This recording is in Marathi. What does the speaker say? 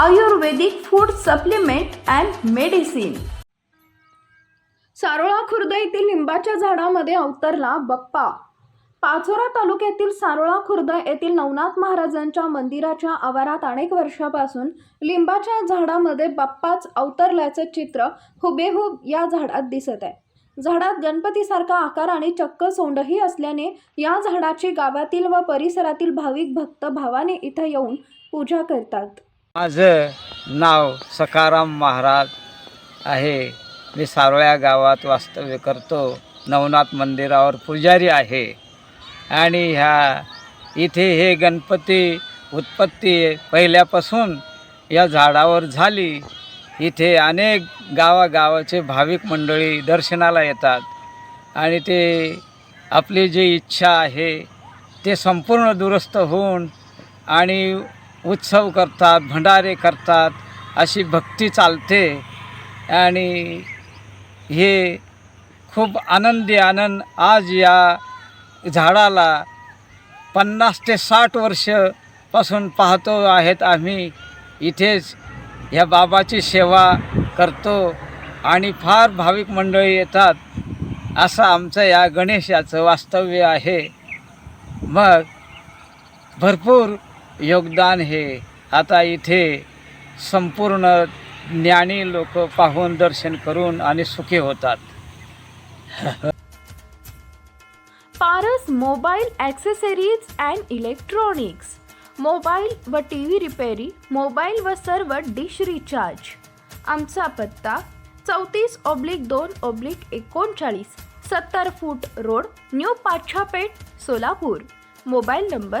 Ayurvedic food supplement and medicine. Sarola Khurd येथील लिंबाच्या झाडामध्ये अवतरला बप्पा. पाचोरा तालुक्यातील सारोळा खुर्द येथील नवनाथ महाराजांच्या मंदिराच्या आवारात अनेक वर्षापासून लिंबाच्या झाडामध्ये बाप्पाच अवतरल्याचं चित्र हुबेहूब या झाडात दिसत आहे. झाडात गणपतीसारखा आकार आणि चक्क सोंडही असल्याने या झाडाची गावातील व परिसरातील भाविक भक्त भावाने इथं येऊन पूजा करतात. माझं नाव सकाराम महाराज आहे. मी सारोळ्या गावात वास्तव्य करतो. नवनाथ मंदिरावर पुजारी आहे. आणि ह्या इथे हे गणपती उत्पत्ती पहिल्यापासून या झाडावर झाली. इथे अनेक गावागावाचे भाविक मंडळी दर्शनाला येतात. आणि ते आपली जी इच्छा आहे ते संपूर्ण दुरुस्त होऊन आणि उत्सव करतात भंडारे करतात अशी भक्ती चालते. आणि हे खूप आनंदी आनंद आज या झाडाला पन्नास ते साठ वर्षपासून पाहतो आहेत आम्ही. इथेच ह्या बाबाची सेवा करतो आणि फार भाविक मंडळी येतात असं आमचं या गणेशाचं वास्तव्य आहे. मग भरपूर योगदान हे. आता इथे संपूर्ण ज्ञानी लोक पाहून दर्शन करून आणि सुखी होतात. Paras mobile accessories and electronics. Mobile व टी व्ही रिपेरी मोबाईल व सर्व डिश रिचार्ज. आमचा पत्ता चौतीस ऑब्लिक दोन ऑब्लिक एकोणचाळीस सत्तर foot road new Pachhapeth Solapur. Mobile number